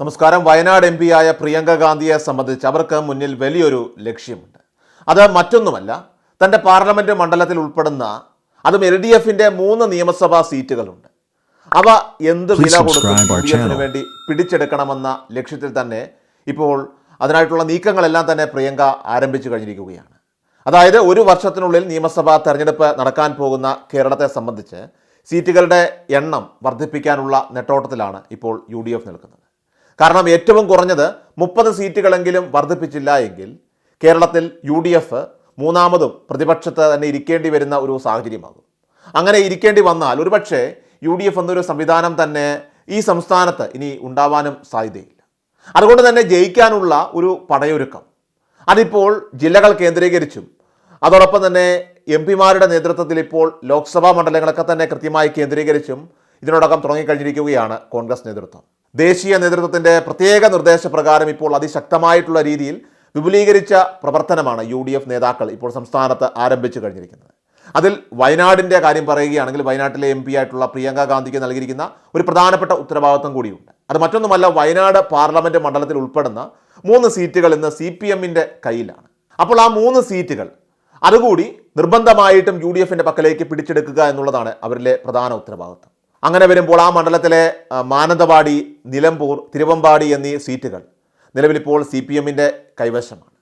നമസ്കാരം. വയനാട് എം പിയായ പ്രിയങ്ക ഗാന്ധിയെ സംബന്ധിച്ച് അവർക്ക് മുന്നിൽ വലിയൊരു ലക്ഷ്യമുണ്ട്. അത് മറ്റൊന്നുമല്ല തന്റെ പാർലമെന്റ് മണ്ഡലത്തിൽ ഉൾപ്പെടുന്ന അതും എൽ ഡി എഫിന്റെ മൂന്ന് നിയമസഭാ സീറ്റുകളുണ്ട്. അവ എന്ത് വില എഫിന് വേണ്ടി പിടിച്ചെടുക്കണമെന്ന ലക്ഷ്യത്തിൽ തന്നെ ഇപ്പോൾ അതിനായിട്ടുള്ള നീക്കങ്ങളെല്ലാം തന്നെ പ്രിയങ്ക ആരംഭിച്ചു കഴിഞ്ഞിരിക്കുകയാണ്. അതായത് ഒരു വർഷത്തിനുള്ളിൽ നിയമസഭാ തെരഞ്ഞെടുപ്പ് നടക്കാൻ പോകുന്ന കേരളത്തെ സംബന്ധിച്ച് സീറ്റുകളുടെ എണ്ണം വർദ്ധിപ്പിക്കാനുള്ള നെട്ടോട്ടത്തിലാണ് ഇപ്പോൾ യു ഡി എഫ് നിൽക്കുന്നത്. കാരണം ഏറ്റവും കുറഞ്ഞത് മുപ്പത് സീറ്റുകളെങ്കിലും വർദ്ധിപ്പിച്ചില്ല എങ്കിൽ കേരളത്തിൽ യു ഡി എഫ് മൂന്നാമതും പ്രതിപക്ഷത്ത് തന്നെ ഇരിക്കേണ്ടി വരുന്ന ഒരു സാഹചര്യമാകും. അങ്ങനെ ഇരിക്കേണ്ടി വന്നാൽ ഒരുപക്ഷെ യു ഡി എഫ് എന്നൊരു സംവിധാനം തന്നെ ഈ സംസ്ഥാനത്ത് ഇനി ഉണ്ടാവാനും സാധ്യതയില്ല. അതുകൊണ്ട് തന്നെ ജയിക്കാനുള്ള ഒരു പടയൊരുക്കം. അതിപ്പോൾ ജില്ലകൾ കേന്ദ്രീകരിച്ചും അതോടൊപ്പം തന്നെ എം പിമാരുടെ നേതൃത്വത്തിൽ ഇപ്പോൾ ലോക്സഭാ മണ്ഡലങ്ങളൊക്കെ തന്നെ കൃത്യമായി കേന്ദ്രീകരിച്ചും ഇതിനോടകം തുടങ്ങിക്കഴിഞ്ഞിരിക്കുകയാണ് കോൺഗ്രസ് നേതൃത്വം. ദേശീയ നേതൃത്വത്തിന്റെ പ്രത്യേക നിർദ്ദേശപ്രകാരം ഇപ്പോൾ അതിശക്തമായിട്ടുള്ള രീതിയിൽ വിപുലീകരിച്ച പ്രവർത്തനമാണ് യു ഡി എഫ് നേതാക്കൾ ഇപ്പോൾ സംസ്ഥാനത്ത് ആരംഭിച്ചു കഴിഞ്ഞിരിക്കുന്നത്. അതിൽ വയനാടിന്റെ കാര്യം പറയുകയാണെങ്കിൽ വയനാട്ടിലെ എം പി ആയിട്ടുള്ള പ്രിയങ്ക ഗാന്ധിക്ക് നൽകിയിരിക്കുന്ന ഒരു പ്രധാനപ്പെട്ട ഉത്തരവാദിത്വം കൂടിയുണ്ട്. അത് മറ്റൊന്നുമല്ല വയനാട് പാർലമെന്റ് മണ്ഡലത്തിൽ ഉൾപ്പെടുന്ന മൂന്ന് സീറ്റുകൾ ഇന്ന് സി പി എമ്മിന്റെ കയ്യിലാണ്. അപ്പോൾ ആ മൂന്ന് സീറ്റുകൾ അതുകൂടി നിർബന്ധമായിട്ടും യു ഡി എഫിന്റെ പക്കലേക്ക് പിടിച്ചെടുക്കുക എന്നുള്ളതാണ് അവരിലെ പ്രധാന ഉത്തരവാദിത്വം. അങ്ങനെ വരുമ്പോൾ ആ മണ്ഡലത്തിലെ മാനന്തവാടി നിലമ്പൂർ തിരുവമ്പാടി എന്നീ സീറ്റുകൾ നിലവിലിപ്പോൾ സി പി എമ്മിന്റെ കൈവശമാണ്.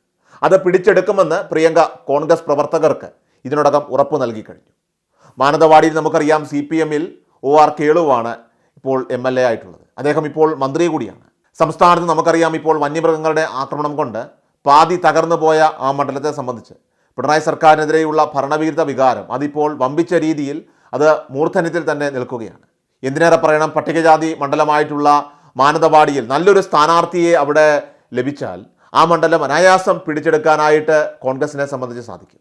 അത് പിടിച്ചെടുക്കുമെന്ന് പ്രിയങ്ക കോൺഗ്രസ് പ്രവർത്തകർക്ക് ഇതിനോടകം ഉറപ്പ് നൽകി കഴിഞ്ഞു. മാനന്തവാടിയിൽ നമുക്കറിയാം സി പി എമ്മിൽ ഒ ആർ കേളുവാണ് ഇപ്പോൾ എം എൽ എ ആയിട്ടുള്ളത്. അദ്ദേഹം ഇപ്പോൾ മന്ത്രി കൂടിയാണ്. സംസ്ഥാനത്ത് നമുക്കറിയാം ഇപ്പോൾ വന്യമൃഗങ്ങളുടെ ആക്രമണം കൊണ്ട് പാതി തകർന്നു പോയ ആ മണ്ഡലത്തെ സംബന്ധിച്ച് പിണറായി സർക്കാരിനെതിരെയുള്ള ഭരണവിരുദ്ധ വികാരം അതിപ്പോൾ വമ്പിച്ച രീതിയിൽ അത് മൂർധന്യത്തിൽ തന്നെ നിൽക്കുകയാണ്. എന്തിനേറെ പറയണം? പട്ടികജാതി മണ്ഡലമായിട്ടുള്ള മാനന്തവാടിയിൽ നല്ലൊരു സ്ഥാനാർത്ഥിയെ അവിടെ ലഭിച്ചാൽ ആ മണ്ഡലം അനായാസം പിടിച്ചെടുക്കാനായിട്ട് കോൺഗ്രസിനെ സംബന്ധിച്ച് സാധിക്കും.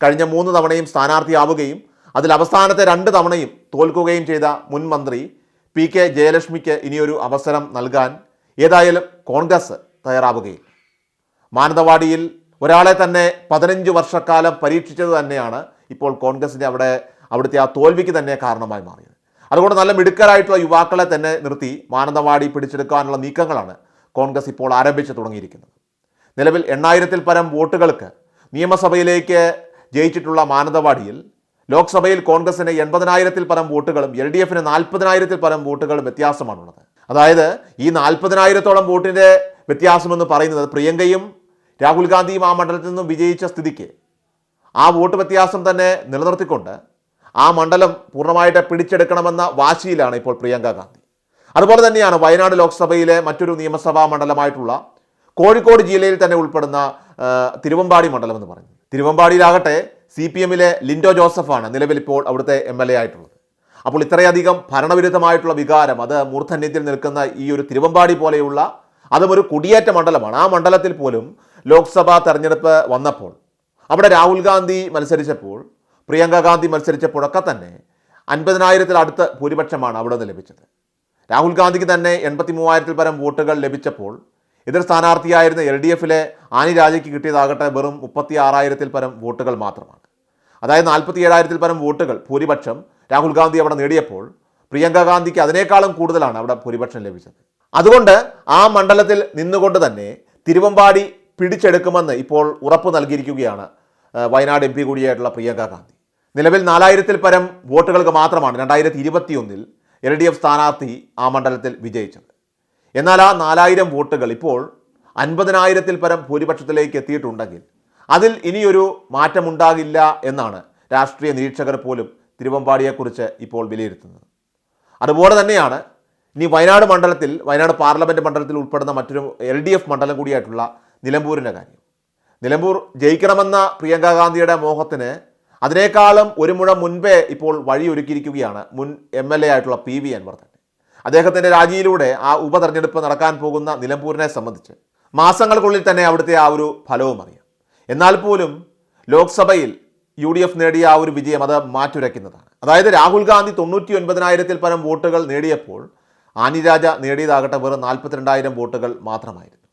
കഴിഞ്ഞ മൂന്ന് തവണയും സ്ഥാനാർത്ഥിയാവുകയും അതിൽ അവസാനത്തെ രണ്ട് തവണയും തോൽക്കുകയും ചെയ്ത മുൻ മന്ത്രി പി കെ ജയലക്ഷ്മിക്ക് ഇനിയൊരു അവസരം നൽകാൻ ഏതായാലും കോൺഗ്രസ് തയ്യാറാവുകയില്ല. മാനന്തവാടിയിൽ ഒരാളെ തന്നെ പതിനഞ്ച് വർഷക്കാലം പരീക്ഷിച്ചത് തന്നെയാണ് ഇപ്പോൾ കോൺഗ്രസിന്റെ അവിടെ അവിടുത്തെ ആ തോൽവിക്ക് തന്നെ കാരണമായി മാറിയത്. അതുകൊണ്ട് നല്ല മിടുക്കരായിട്ടുള്ള യുവാക്കളെ തന്നെ നിർത്തി മാനന്തവാടി പിടിച്ചെടുക്കാനുള്ള നീക്കങ്ങളാണ് കോൺഗ്രസ് ഇപ്പോൾ ആരംഭിച്ചു തുടങ്ങിയിരിക്കുന്നത്. നിലവിൽ എണ്ണായിരത്തിൽ പരം വോട്ടുകൾക്ക് നിയമസഭയിലേക്ക് ജയിച്ചിട്ടുള്ള മാനന്തവാടിയിൽ ലോക്സഭയിൽ കോൺഗ്രസിന് എൺപതിനായിരത്തിൽ പരം വോട്ടുകളും എൽ ഡി എഫിന് നാൽപ്പതിനായിരത്തിൽ പരം വോട്ടുകളും വ്യത്യാസമാണുള്ളത്. അതായത് ഈ നാൽപ്പതിനായിരത്തോളം വോട്ടിന്റെ വ്യത്യാസമെന്ന് പറയുന്നത് പ്രിയങ്കയും രാഹുൽ ഗാന്ധിയും ആ മണ്ഡലത്തിൽ നിന്നും വിജയിച്ച സ്ഥിതിക്ക് ആ വോട്ട് വ്യത്യാസം തന്നെ നിലനിർത്തിക്കൊണ്ട് ആ മണ്ഡലം പൂർണമായിട്ട് പിടിച്ചെടുക്കണമെന്ന വാശിയിലാണ് ഇപ്പോൾ പ്രിയങ്ക ഗാന്ധി. അതുപോലെ തന്നെയാണ് വയനാട് ലോക്സഭയിലെ മറ്റൊരു നിയമസഭാ മണ്ഡലമായിട്ടുള്ള കോഴിക്കോട് ജില്ലയിൽ തന്നെ ഉൾപ്പെടുന്ന തിരുവമ്പാടി മണ്ഡലം എന്ന് പറയുന്നത്. തിരുവമ്പാടിയിലാകട്ടെ സി പി എമ്മിലെ ലിൻഡോ ജോസഫാണ് നിലവിൽ ഇപ്പോൾ അവിടുത്തെ എം എൽ എ ആയിട്ടുള്ളത്. അപ്പോൾ ഇത്രയധികം ഭരണവിരുദ്ധമായിട്ടുള്ള വികാരം അത് മൂർധന്യത്തിൽ നിൽക്കുന്ന ഈ ഒരു തിരുവമ്പാടി പോലെയുള്ള അതും ഒരു കുടിയേറ്റ മണ്ഡലമാണ്. ആ മണ്ഡലത്തിൽ പോലും ലോക്സഭാ തെരഞ്ഞെടുപ്പ് വന്നപ്പോൾ അവിടെ രാഹുൽ ഗാന്ധി മത്സരിച്ചപ്പോൾ പ്രിയങ്ക ഗാന്ധി മത്സരിച്ചപ്പോഴൊക്കെ തന്നെ അൻപതിനായിരത്തിൽ അടുത്ത് ഭൂരിപക്ഷമാണ് അവിടെ നിന്ന് ലഭിച്ചത്. രാഹുൽ ഗാന്ധിക്ക് തന്നെ എൺപത്തി മൂവായിരത്തിൽ പരം വോട്ടുകൾ ലഭിച്ചപ്പോൾ എതിർ സ്ഥാനാർത്ഥിയായിരുന്ന എൽ ഡി എഫിലെ ആനി രാജയ്ക്ക് കിട്ടിയതാകട്ടെ വെറും മുപ്പത്തി ആറായിരത്തിൽ പരം വോട്ടുകൾ മാത്രമാണ്. അതായത് നാൽപ്പത്തി ഏഴായിരത്തിൽ പരം വോട്ടുകൾ ഭൂരിപക്ഷം രാഹുൽ ഗാന്ധി അവിടെ നേടിയപ്പോൾ പ്രിയങ്ക ഗാന്ധിക്ക് അതിനേക്കാളും കൂടുതലാണ് അവിടെ ഭൂരിപക്ഷം ലഭിച്ചത്. അതുകൊണ്ട് ആ മണ്ഡലത്തിൽ നിന്നുകൊണ്ട് തന്നെ തിരുവമ്പാടി പിടിച്ചെടുക്കുമെന്ന് ഇപ്പോൾ ഉറപ്പ് നൽകിയിരിക്കുകയാണ് വയനാട് എം പി കൂടിയായിട്ടുള്ള പ്രിയങ്ക ഗാന്ധി. നിലവിൽ നാലായിരത്തിൽ പരം വോട്ടുകൾക്ക് മാത്രമാണ് രണ്ടായിരത്തി ഇരുപത്തിയൊന്നിൽ എൽ ഡി എഫ് സ്ഥാനാർത്ഥി ആ മണ്ഡലത്തിൽ വിജയിച്ചത്. എന്നാൽ ആ നാലായിരം വോട്ടുകൾ ഇപ്പോൾ അൻപതിനായിരത്തിൽ പരം ഭൂരിപക്ഷത്തിലേക്ക് എത്തിയിട്ടുണ്ടെങ്കിൽ അതിൽ ഇനിയൊരു മാറ്റമുണ്ടാകില്ല എന്നാണ് രാഷ്ട്രീയ നിരീക്ഷകർ പോലും തിരുവമ്പാടിയെക്കുറിച്ച് ഇപ്പോൾ വിലയിരുത്തുന്നത്. അതുപോലെ തന്നെയാണ് ഇനി വയനാട് മണ്ഡലത്തിൽ വയനാട് പാർലമെന്റ് മണ്ഡലത്തിൽ ഉൾപ്പെടുന്ന മറ്റൊരു എൽ ഡി എഫ് മണ്ഡലം കൂടിയായിട്ടുള്ള നിലമ്പൂരിന്റെ കാര്യം. നിലമ്പൂർ ജയിക്കണമെന്ന പ്രിയങ്ക ഗാന്ധിയുടെ മോഹത്തിന് അതിനേക്കാളും ഒരു മുഴ മുൻപേ ഇപ്പോൾ വഴിയൊരുക്കിയിരിക്കുകയാണ് മുൻ എം എൽ എ ആയിട്ടുള്ള പി വി അൻവർ തന്നെ. അദ്ദേഹത്തിന്റെ രാജിയിലൂടെ ആ ഉപതെരഞ്ഞെടുപ്പ് നടക്കാൻ പോകുന്ന നിലമ്പൂരിനെ സംബന്ധിച്ച് മാസങ്ങൾക്കുള്ളിൽ തന്നെ അവിടുത്തെ ആ ഒരു ഫലവും അറിയാം. എന്നാൽ പോലും ലോക്സഭയിൽ യു ഡി എഫ് നേടിയ ആ ഒരു വിജയം അത് മാറ്റുരയ്ക്കുന്നതാണ് അതായത് രാഹുൽ ഗാന്ധി തൊണ്ണൂറ്റി ഒൻപതിനായിരത്തിൽ പരം വോട്ടുകൾ നേടിയപ്പോൾ ആനിരാജ നേടിയതാകട്ടെ വെറും നാൽപ്പത്തിരണ്ടായിരം വോട്ടുകൾ മാത്രമായിരുന്നു.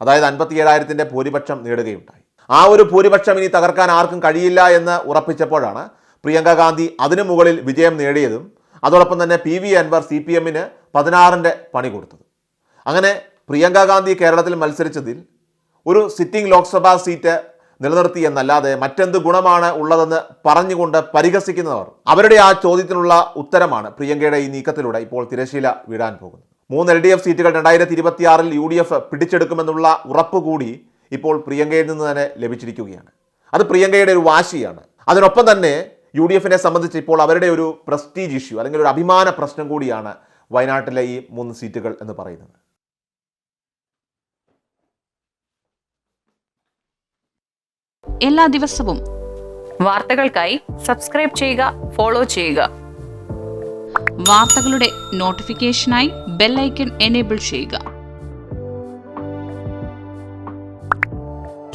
അതായത് അൻപത്തി ഏഴായിരത്തിന്റെ ഭൂരിപക്ഷം നേടുകയുണ്ടായി. ആ ഒരു ഭൂരിപക്ഷം ഇനി തകർക്കാൻ ആർക്കും കഴിയില്ല എന്ന് ഉറപ്പിച്ചപ്പോഴാണ് പ്രിയങ്ക ഗാന്ധി അതിനു മുകളിൽ വിജയം നേടിയതും അതോടൊപ്പം തന്നെ P V Anvar C P എമ്മിന് പതിനാറിന്റെ പണി കൊടുത്തത്. അങ്ങനെ പ്രിയങ്ക ഗാന്ധി കേരളത്തിൽ മത്സരിച്ചതിൽ ഒരു സിറ്റിംഗ് ലോക്സഭാ സീറ്റ് നിലനിർത്തി എന്നല്ലാതെ മറ്റെന്ത് ഗുണമാണ് ഉള്ളതെന്ന് പറഞ്ഞുകൊണ്ട് പരിഹസിക്കുന്നവർ അവരുടെ ആ ചോദ്യത്തിനുള്ള ഉത്തരമാണ് പ്രിയങ്കയുടെ ഈ നീക്കത്തിലൂടെ ഇപ്പോൾ തിരശീല വീഴാൻ പോകുന്നത്. മൂന്ന് എൽ ഡി എഫ് സീറ്റുകൾ രണ്ടായിരത്തി ഇരുപത്തിയാറിൽ യു ഡി എഫ് പിടിച്ചെടുക്കുമെന്നുള്ള ഉറപ്പ് കൂടി ഇപ്പോൾ പ്രിയങ്കയിൽ നിന്ന് തന്നെ ലഭിച്ചിരിക്കുകയാണ്. അത് പ്രിയങ്കയുടെ ഒരു വാശിയാണ്. അതിനൊപ്പം തന്നെ യു ഡി എഫിനെ സംബന്ധിച്ച് ഇപ്പോൾ അവരുടെ ഒരു പ്രസ്റ്റീജ് ഇഷ്യൂ അല്ലെങ്കിൽ ഒരു അഭിമാന പ്രശ്നം കൂടിയാണ് വയനാട്ടിലെ ഈ മൂന്ന് സീറ്റുകൾ എന്ന് പറയുന്നത്. എല്ലാ ദിവസവും വാർത്തകൾക്കായി സബ്സ്ക്രൈബ് ചെയ്യുക ഫോളോ ചെയ്യുക. വാർത്തകളുടെ നോട്ടിഫിക്കേഷനായി ബെല്ലൈക്കൺ എനേബിൾ ചെയ്യുക.